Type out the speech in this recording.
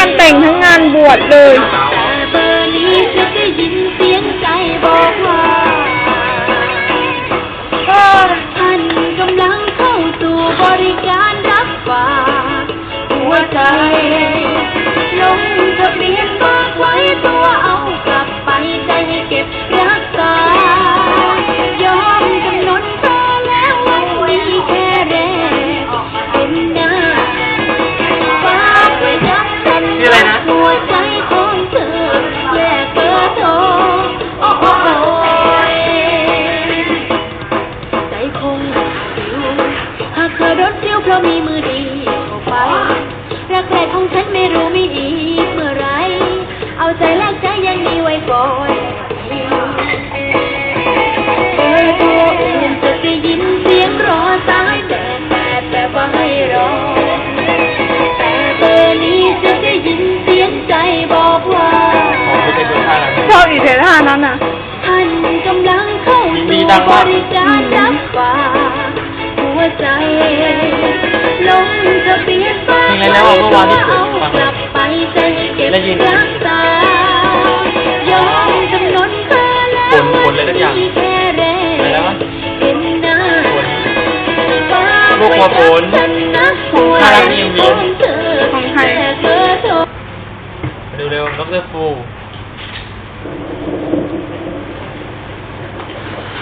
านแต่งทั้งงานบวชเลยแต่เบอร์นี้จะได้ยินเสียงใจบอกว่าท่านกำลังเข้าสู่บริการรับฝากหัวใจ ลงทะเบียนฝากไว้ตัวเอากลับไปใจให้เก็บรัก มีมือดีเข้าไปรักแรกของฉันไม่รู้มีอีกเมื่อไร เอาใจแลกใจยังมีไว้ก่อนเบอร์โทรอื่นจะได้ยินเสียงรอสายแต่แต่แต่ว่าให้รอแต่เบอร์นี้จะได้ยินเสียงใจบอกว่าอ๋อไม่ใช่ตัวท่านะชอบอีเทท่านั้นอะท่านกำลังเข้าสู่บมาริการรับฝาก นฝากเพลงอะไรนะว่าเมื่อวานที่เปิดเอาฟังกลับไปใจให้เก็บได้ยินรักษายอมจำนนเธอแล้วผลผลอะไรสักอย่างมีแค่แรอะไรแล้ววะเห็นหน้าคนลูกหัวโขนฉันนะหัวน่ารักใจดีของเธอของใครแลกเบอร์โทรมาดูเร็วดรฟู